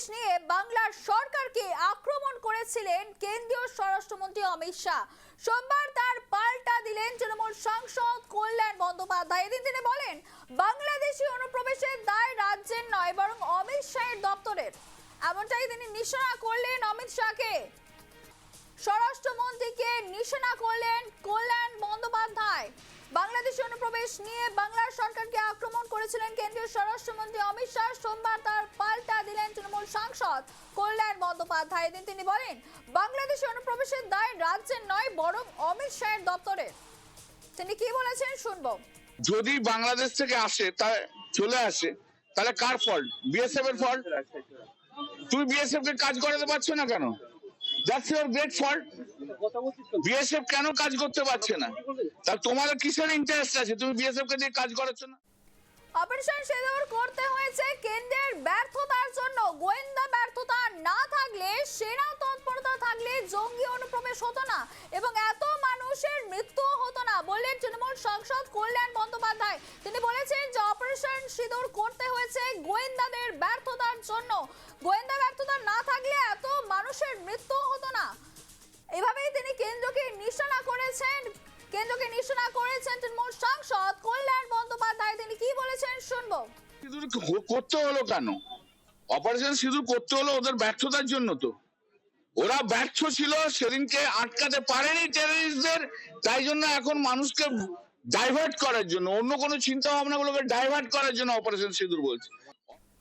অনুপ্রবেশ নিয়ে বাংলার সরকারকে আক্রমণ করেছিলেন কেন্দ্রীয় স্বরাষ্ট্রমন্ত্রী অমিত শাহ। সোমবার তার পাল্টা দিলেন তৃণমূল সাংসদ কল্যাণ বন্দ্যোপাধ্যায়। এদিন তিনি বলেন, বাংলাদেশি অনুপ্রবেশের দায় রাজ্যের নয়, বরং অমিত শাহের দপ্তরের। এমনটাই তিনি নিশানা করলেন অমিত শাহকে। স্বরাষ্ট্রমন্ত্রীকে নিশানা করলেন কল্যাণ বন্দ্যোপাধ্যায়। বাংলাদেশি অনুপ্রবেশ নিয়ে বাংলার সরকারকে আক্রমণ করেছিলেন কেন্দ্রীয় স্বরাষ্ট্রমন্ত্রী অমিত শাহ। সোমবার তার পাল্টা দিলেন তৃণমূল সাংসদ কল্যাণ বন্দ্যোপাধ্যায়। এদিন তিনি বলেন, বাংলাদেশি অনুপ্রবেশের দায় রাজ্যের নয়, বরং অমিত শাহের দপ্তরে তিনি কি বলেছেন শুনব। যদি বাংলাদেশ থেকে আসে তা চলে আসে, তাহলে কার ফল্ট বিএসএফ এর ফল্ট তুমি বিএসএফ কাজ করাতে পারছ না কেন? That's your great fault BSF কেন কাজ করতে পারছে না? তা তোমার কিসের ইন্টারেস্ট আছে? তুমি বিএসএফ কে দিয়ে কাজ করাচ্ছ না? অপারেশন সিঁদুর করতে হয়েছে কেন্দ্রের ব্যর্থতার জন্য। গোয়েন্দা ব্যর্থতা না থাকলে, সেনা তৎপরতা থাকলে জঙ্গি অনুপ্রবেশ হতো না এবং এত মানুষের মৃত্যু হতো না বললেন তৃণমূল সাংসদ কল্যাণ বন্দ্যোপাধ্যায়। তিনি বলেছেন যে অপারেশন সিঁদুর করতে হয়েছে গোয়েন্দাদের ব্যর্থতার জন্য। গোয়েন্দা ব্যর্থতা না থাকলে করেছেন কেন্দ্রকে নিশানা করেছেন তৃণমূল সাংসদ কল্যাণ বন্দ্যোপাধ্যায়। তিনি কি বলেছেন শুনব। সিঁদুর করতে হলো কেন? অপারেশন সিঁদুর করতে হলো ওদের ব্যর্থতার জন্য তো। ওরা ব্যর্থ ছিল, সেদিনকে আটকাতে পারেনি টেররিস্টদের তাই জন্য এখন মানুষকে ডাইভার্ট করার জন্য, অন্য কোনো চিন্তা ভাবনা গুলোকে ডাইভার্ট করার জন্য অপারেশন সিঁদুর বলছে।